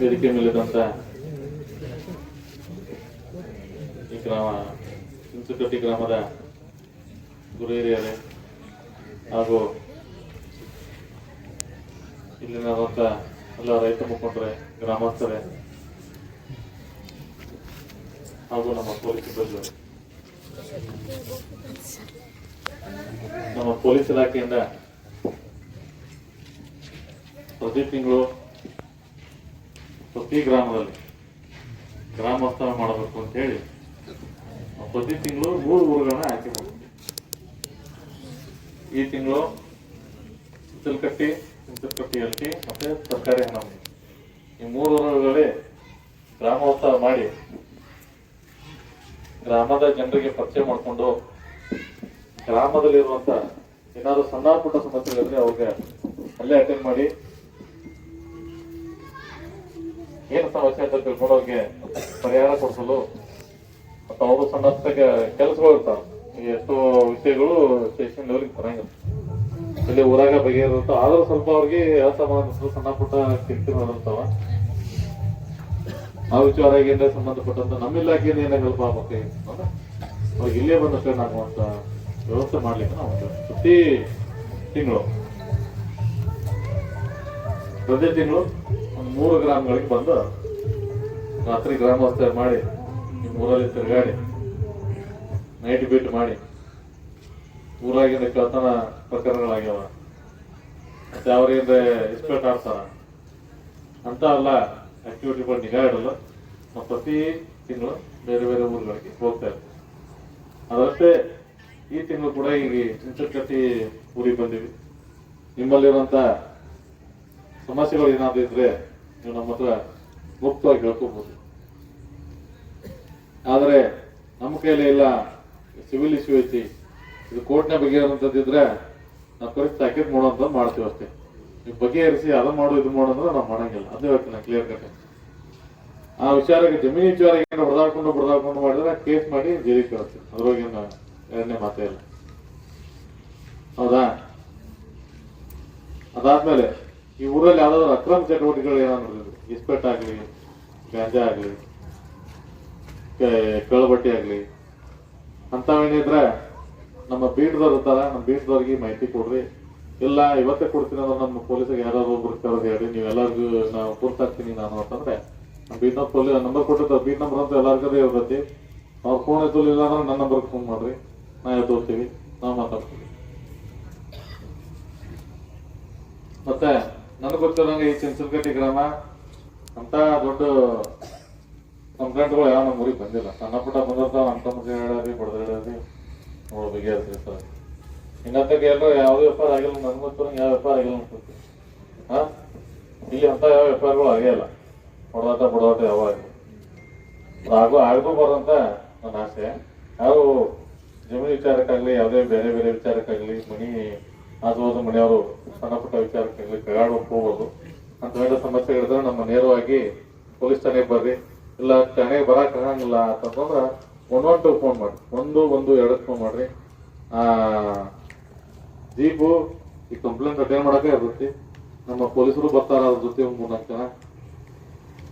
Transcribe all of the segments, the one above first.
ವೇದಿಕೆ ಮೇಲಿದ್ದಂತ ಈ ಗ್ರಾಮ, ಚಿಂಚುಕಟ್ಟಿ ಗ್ರಾಮದ ಗುರು ಹಿರಿಯರೇ ಹಾಗೂ ಇಲ್ಲಿನ ಎಲ್ಲ ರೈತ ಮುಖಂಡರೇ, ಗ್ರಾಮಸ್ಥರೇ ಹಾಗೂ ನಮ್ಮ ಪೊಲೀಸ್ ಸಿಬ್ಬಂದಿ ನಮ್ಮ ಪೊಲೀಸ್ ಇಲಾಖೆಯಿಂದ ಪ್ರತಿ ತಿಂಗಳು ಪ್ರತಿ ಗ್ರಾಮದಲ್ಲಿ ಗ್ರಾಮೋತ್ಸವ ಮಾಡಬೇಕು ಅಂತ ಹೇಳಿ ಪ್ರತಿ ತಿಂಗಳು ಮೂರು ಊರುಗಳನ್ನ ಆಯ್ಕೆ ಮಾಡ್ತೀವಿ. ಈ ತಿಂಗಳು ಚಿತ್ತಲ್ಕಟ್ಟಿ ಎಲ್ಟಿ ಮತ್ತೆ ಸರ್ಕಾರಿ ಹಣಮಿ ಈ ಮೂರು ಊರುಗಳಲ್ಲಿ ಗ್ರಾಮೋತ್ಸವ ಮಾಡಿ ಗ್ರಾಮದ ಜನರಿಗೆ ಪರಿಚಯ ಮಾಡಿಕೊಂಡು ಗ್ರಾಮದಲ್ಲಿರುವಂತ ಏನಾದ್ರು ಸಣ್ಣ ಪುಟ್ಟ ಸಮಸ್ಯೆಗಳಿದ್ರೆ ಅವ್ರಿಗೆ ಅಲ್ಲೇ ಅಟೆಂಡ್ ಮಾಡಿ ಏನು ಸಮಸ್ಯೆ ಅಂತ ತಿಳ್ಕೊಂಡು ಅವ್ರಿಗೆ ಪರಿಹಾರ ಕೊಡಿಸಲು ಮತ್ತು ಅವರು ಸಣ್ಣ ಪುಟ್ಟ ಕೆಲಸಗಳು ಇರ್ತಾವೆ. ಎಷ್ಟೋ ವಿಷಯಗಳು ಸ್ಟೇಷನ್ ಲೆವೆಲ್ಗೆ ಬರಂಗಿಲ್ಲ. ಇಲ್ಲಿ ಊರಾಗ ಬಗೆಹರಿರ್ತಾವ ಆದ್ರೂ ಸ್ವಲ್ಪ ಅವ್ರಿಗೆ ಅಸಮಾಧಾನ ಸಣ್ಣ ಪುಟ್ಟ ಕಿರಿಕಿರಿ ಇರ್ತಾವ. ಆ ಏನೇ ಸಂಬಂಧಪಟ್ಟಂತ ನಮ್ಮ ಇಲಾಖೆಯಿಂದ ಏನೇ ಹೆಲ್ಪ್ ಅಂದ್ರೆ ಅವ್ರಿಗೆ ಇಲ್ಲೇ ಬಂದು ಅಟೆಂಡ್ ಆಗುವಂತ ವ್ಯವಸ್ಥೆ ಮಾಡ್ಲಿಕ್ಕೆ ನಾವು ಪ್ರತಿ ತಿಂಗಳು. ಪ್ರತಿ ತಿಂಗಳು ಒಂದು ಮೂರು ಗ್ರಾಮಗಳಿಗೆ ಬಂದು ರಾತ್ರಿ ಗ್ರಾಮೋತ್ಸವ ಮಾಡಿ ನಿಮ್ಮ ಊರಲ್ಲಿ ತಿರುಗಾಡಿ ನೈಟ್ ಬೀಟ್ ಮಾಡಿ. ಊರಾಗಿಂದ ಕಳ್ತನ ಪ್ರಕರಣಗಳಾಗ್ಯಾವ. ಮತ್ತೆ ಅವ್ರಿಂದ ಇಸ್ಪೇಟ್ ಆಡ್ತಾರ. ಅಂತ ಎಲ್ಲ ಆಕ್ಟಿವಿಟಿ ಬಗ್ಗೆ ನಿಗಾ ಇಡಲ್ಲ ನಾವು ಪ್ರತಿ ತಿಂಗಳು ಬೇರೆ ಬೇರೆ ಊರುಗಳಿಗೆ ಹೋಗ್ತಾ ಇರ್ತೀವಿ. ಅದಷ್ಟೇ, ಈ ತಿಂಗಳು ಕೂಡ ಈಗ ಚಿಂಚಕಟ್ಟಿ ಊರಿಗೆ ಬಂದಿವಿ. ನಿಮ್ಮಲ್ಲಿರುವಂತ ಸಮಸ್ಯೆಗಳು ಏನಾದ್ರು ಇದ್ರೆ ನೀವು ನಮ್ಮ ಹತ್ರ ಮುಕ್ತವಾಗಿ ಹೇಳ್ಕೋಬಹುದು ಆದ್ರೆ ನಮ್ಮ ಕೈಯಲ್ಲಿ ಇಲ್ಲ ಸಿವಿಲ್ ಇಶ್ಯೂ ಐತಿ. ಇದು ಕೋರ್ಟ್ನ ಇದ್ರೆ ನಾವು ಕರೆಕ್ಟ್ ತಾಕೀತ್ ಅಂತ ಮಾಡ್ತೀವಿ ಅಷ್ಟೇ. ನೀವು ಬಗೆಹರಿಸಿ ಅದ ಮಾಡು, ಇದು ಮಾಡು ಅಂದ್ರೆ ನಾವು ಮಾಡಂಗಿಲ್ಲ. ಅದೇ ಹೇಳ್ತೀನಿ ಕ್ಲಿಯರ್ ಕಟ್ ಆ ವಿಚಾರಕ್ಕೆ ಜಮೀನು ವಿಚಾರ ಏನಾದ್ರು ಹೊಡೆದಾಡ್ಕೊಂಡು ಹೊಡೆದಾಡ್ಕೊಂಡು ಮಾಡಿದ್ರೆ ಕೇಸ್ ಮಾಡಿ ಜೈಲಿಗೆ ಕಳಿಸ್ತೀವಿ. ಅದ್ರೊಳಗೇನು ಎರಡನೇ ಮಾತೇ ಇಲ್ಲ. ಹೌದಾ? ಅದಾದ್ಮೇಲೆ ಈ ಊರಲ್ಲಿ ಯಾವ್ದಾದ್ರು ಅಕ್ರಮ ಚಟುವಟಿಕೆಗಳು ಏನಾದ್ರು ಇಸ್ಪೆಟ್ ಆಗಲಿ, ಗಾಂಜಾ ಆಗಲಿ ಕಳಬಟ್ಟಿ ಆಗಲಿ ಅಂತವೇನಿದ್ರೆ ನಮ್ಮ ಬೀಟ್ದವ್ರು ಇರ್ತಾರ, ನಮ್ಮ ಬೀಟ್ದವ್ರಿಗೆ ಮಾಹಿತಿ ಕೊಡ್ರಿ. ಇಲ್ಲ, ಇವತ್ತೇ ಕೊಡ್ತೀನಿ ಅಂದ್ರೆ ನಮ್ಮ ಪೊಲೀಸಿಗೆ ಯಾರು ಒಬ್ರು ಕರೆದು ಹೇಳಿ ನೀವೆಲ್ಲರಿಗೂ ನಾವು ಪೂರ್ತಾಗ್ತೀನಿ ನಾನು ಅಂತಂದ್ರೆ, ನಮ್ಮ ಬೀಟ್ನ ಪೊಲೀಸ್ ನಂಬರ್ ಕೊಟ್ಟಿರ್ತಾರೆ, ಬೀಟ್ ನಂಬರ್ ಅಂತ ಎಲ್ಲರಿಗೂ ಇರ್ತೈತಿ. ಅವ್ರ ಫೋನ್ ಎತ್ತಲಿಲ್ಲ ಅಂದ್ರೆ ನನ್ನ ನಂಬರ್ಗೆ ಫೋನ್ ಮಾಡ್ರಿ. ನಾ ಎತ್ತೋಗ್ತೀವಿ ನಾವು ಮಾತಾಡ್ತೀವಿ. ಮತ್ತೆ ನನಗೆ ಗೊತ್ತಿರೋಂಗೆ ಈ ಚಿಂಚಲಕಟ್ಟಿ ಗ್ರಾಮ ಅಂತ ದೊಡ್ಡ ಕಂಪ್ಲೇಂಟ್ಗಳು ಯಾವ ನಮ್ಮ ಊರಿಗೆ ಬಂದಿಲ್ಲ. ಸಣ್ಣ ಪುಟ್ಟ ಬಂದಿರ್ತಾವ ಅಂತ ಮುಂದೆ ಹೇಳಿ ಬಡದ ಹೇಳಿ ನೋಡ್ ಸರ್. ಇನ್ನಂತಕ್ಕೆ ಎಲ್ಲರೂ ಯಾವುದೇ ವ್ಯಾಪಾರ ಆಗಿಲ್ಲ, ನನ್ಗೆ ಗೊತ್ತಿರೋಂಗೆ ಯಾವ ವ್ಯಾಪಾರ ಆಗಿಲ್ಲ ಅನ್ಸುತ್ತೆ. ಹಾ? ಇಲ್ಲಿ ಅಂತ ಯಾವ ವ್ಯಾಪಾರಗಳು ಆಗಿಲ್ಲ ಹೊಡೆದಾಟ, ಬಡದಾಟ ಯಾವ ಆಗೋ ಆಗು ಬರೋಂತ ನನ್ನ ಆಸೆ. ಯಾವ ಜಮೀನು ವಿಚಾರಕ್ಕಾಗಲಿ, ಯಾವುದೇ ಬೇರೆ ಬೇರೆ ವಿಚಾರಕ್ಕಾಗಲಿ, ಮನಿ ಹೋದ ಮನೆಯವರು ಸಣ್ಣ ಪುಟ್ಟ ವಿಚಾರಕ್ಕೆ ಕೈಗಾಡೋಕೆ ಹೋಗ್ಬೋದು. ಅಂತ ಎರಡು ಸಮಸ್ಯೆ ಹೇಳಿದ್ರೆ ನಮ್ಮ ನೇರವಾಗಿ ಪೊಲೀಸ್ ಠಾಣೆಗೆ ಬರ್ರಿ. ಇಲ್ಲ, ಠಾಣೆಗೆ ಬರಕ್ ಆಗಂಗಿಲ್ಲ ಅಂತಂದ್ರೆ ಒನ್ ಒನ್ ಟು ಫೋನ್ ಮಾಡಿ ಒಂದು ಒಂದು ಎರಡಕ್ಕೆ ಫೋನ್ ಮಾಡ್ರಿ. ಆ, ಜೀಪು, ಈ ಕಂಪ್ಲೇಂಟ್ ಅಟೆಂಡ್ ಮಾಡಕ್ಕೆ ಇರ್ತೈತಿ ನಮ್ಮ ಪೊಲೀಸರು ಬರ್ತಾರ ಅದ್ರ ಜೊತೆ ಒಂದು ಮೂರ್ನಾಲ್ಕು ಜನ.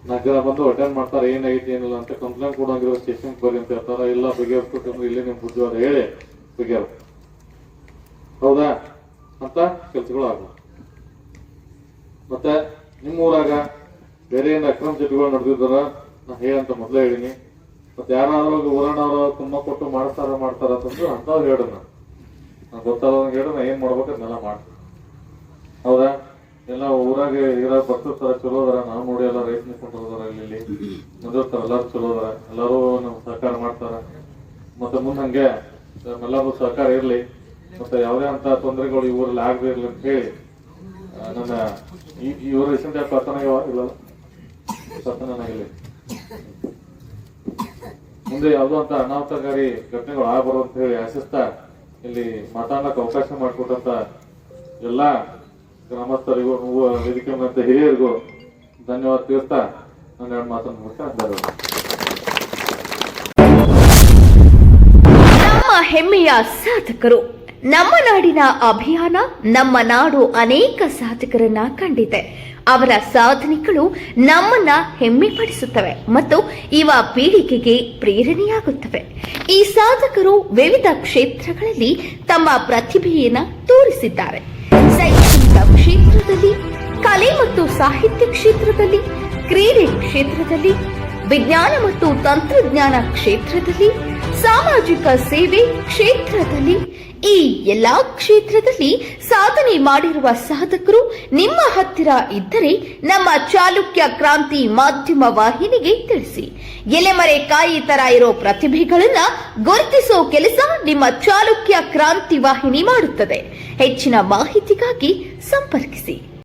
ನಾಲ್ಕು ಜನ ಬಂದು ಅಟೆಂಡ್ ಮಾಡ್ತಾರೆ ಏನಾಗೈತಿ ಏನಿಲ್ಲ ಅಂತ ಕಂಪ್ಲೇಂಟ್ ಕೊಡೋಂಗಿರೋ ಸ್ಟೇಷನ್ ಬರ್ರಿ ಅಂತ ಹೇಳ್ತಾರ. ಇಲ್ಲ ಬಗೆಹರಿಸ್ಕೊಟ್ಟು ಇಲ್ಲೇ ನಿಮ್ ಬುದ್ಧಿವಾದ ಹೇಳಿ ಬಗೆಹರ್ ಹೌದಾ? ಅಂತ ಕೆಲಸಗಳು ಆಗ ಮತ್ತೆ ನಿಮ್ಮ ಊರಾಗ ಬೇರೆ ಏನು ಅಕ್ರಮ ಚಟುಗಳು ನಡೆದಿದ್ದಾರ, ನಾ ಹೇಳಂತ ಮೊದ್ಲೇ ಹೇಳಿನಿ. ಮತ್ತೆ ಯಾರಾದ್ರೂ ಊರಣ್ಣವ್ರು ತುಂಬ ಕೊಟ್ಟು ಮಾಡ್ತಾರ ಮಾಡ್ತಾರ ಅಂತಂದ್ರೆ ಅಂತವ್ರು ಹೇಳ ನಾನು ನಾ ಗೊತ್ತಾದಂಗೆ ಹೇಳ ನಾ ಏನ್ ಮಾಡ್ಬೇಕು ಅದನ್ನೆಲ್ಲ ಮಾಡ್ತೀನಿ. ಹೌದಾ? ಎಲ್ಲ ಊರಾಗ ಇರೋ ಬರ್ತಿರ್ತಾರ ಚಲೋ ಅದಾರ, ನಾವು ನೋಡಿ ಎಲ್ಲ ರೈತ ನಿಂತ್ಕೊಂಡಿರ್ತಾರ ಇಲ್ಲಿ ಇಲ್ಲಿ. ಮುಂದಿರ್ತಾರ ಎಲ್ಲಾರು ಚಲೋ ಅದಾರ, ಎಲ್ಲಾರು ನಮ್ಗೆ ಸಹಕಾರ ಮಾಡ್ತಾರ. ಮತ್ತೆ ಮುಂದೆ ಹಂಗೆ ನಮ್ಮೆಲ್ಲರೂ ಸಹಕಾರ ಇರ್ಲಿ. ಮತ್ತೆ ಯಾವುದೇ ಅಂತ ತೊಂದರೆಗಳು ಇವರಲ್ಲಿ ಆಗದೆ ಇರ್ಲಿ ಅಂತ ಹೇಳಿ ನನ್ನ ಇವ್ರ ರೀಸೆಂಟ್ ಆಗಿ ಪತನ ಇಲ್ಲ ಪತನಾಗಿಲ್ಲ ಮುಂದೆ ಯಾವುದೋ ಅಂತ ಅನಾಹುತಕಾರಿ ಘಟನೆಗಳು ಆಗಬಾರ್ದು ಅಂತ ಹೇಳಿ ಆಶಿಸ್ತಾ ಇಲ್ಲಿ ಮಾತಾಡಕ್ಕೆ ಅವಕಾಶ ಮಾಡಿಕೊಟ್ಟಂತ ಎಲ್ಲಾ ಗ್ರಾಮಸ್ಥರಿಗೂ ವೇದಿಕೆ ಮತ್ತು ಹಿರಿಯರಿಗೂ ಧನ್ಯವಾದ ತಿಳಿಸ್ತಾ ನನ್ನ ಎರಡು ಮಾತನ್ನು ನಮ್ಮ ಹೆಮ್ಮೆಯ ಸಾಧಕರು. ನಮ್ಮ ನಾಡಿನ ಅಭಿಯಾನ, ನಮ್ಮ ನಾಡು ಅನೇಕ ಸಾಧಕರನ್ನ ಕಂಡಿದೆ. ಅವರ ಸಾಧನೆಗಳು ನಮ್ಮನ್ನ ಹೆಮ್ಮೆಪಡಿಸುತ್ತವೆ ಮತ್ತು ಇವ ಪೀಳಿಗೆಗೆ ಪ್ರೇರಣೆಯಾಗುತ್ತವೆ. ಈ ಸಾಧಕರು ವಿವಿಧ ಕ್ಷೇತ್ರಗಳಲ್ಲಿ ತಮ್ಮ ಪ್ರತಿಭೆಯನ್ನ ತೋರಿಸಿದ್ದಾರೆ. ಶೈಕ್ಷಣಿಕ ಕ್ಷೇತ್ರದಲ್ಲಿ, ಕಲೆ ಮತ್ತು ಸಾಹಿತ್ಯ ಕ್ಷೇತ್ರದಲ್ಲಿ, ಕ್ರೀಡೆ ಕ್ಷೇತ್ರದಲ್ಲಿ, ವಿಜ್ಞಾನ ಮತ್ತು ತಂತ್ರಜ್ಞಾನ ಕ್ಷೇತ್ರದಲ್ಲಿ, ಸಾಮಾಜಿಕ ಸೇವೆ ಕ್ಷೇತ್ರದಲ್ಲಿ ಈ ಎಲ್ಲಾ ಕ್ಷೇತ್ರದಲ್ಲಿ ಸಾಧನೆ ಮಾಡಿರುವ ಸಾಧಕರು ನಿಮ್ಮ ಹತ್ತಿರ ಇದ್ದರೆ ನಮ್ಮ ಚಾಲುಕ್ಯ ಕ್ರಾಂತಿ ಮಾಧ್ಯಮ ವಾಹಿನಿಗೆ ತಿಳಿಸಿ. ಎಲೆಮರೆ ಕಾಯಿ ತರ ಇರೋ ಪ್ರತಿಭೆಗಳನ್ನ ಗುರುತಿಸೋ ಕೆಲಸ ನಿಮ್ಮ ಚಾಲುಕ್ಯ ಕ್ರಾಂತಿ ವಾಹಿನಿ ಮಾಡುತ್ತದೆ. ಹೆಚ್ಚಿನ ಮಾಹಿತಿಗಾಗಿ ಸಂಪರ್ಕಿಸಿ.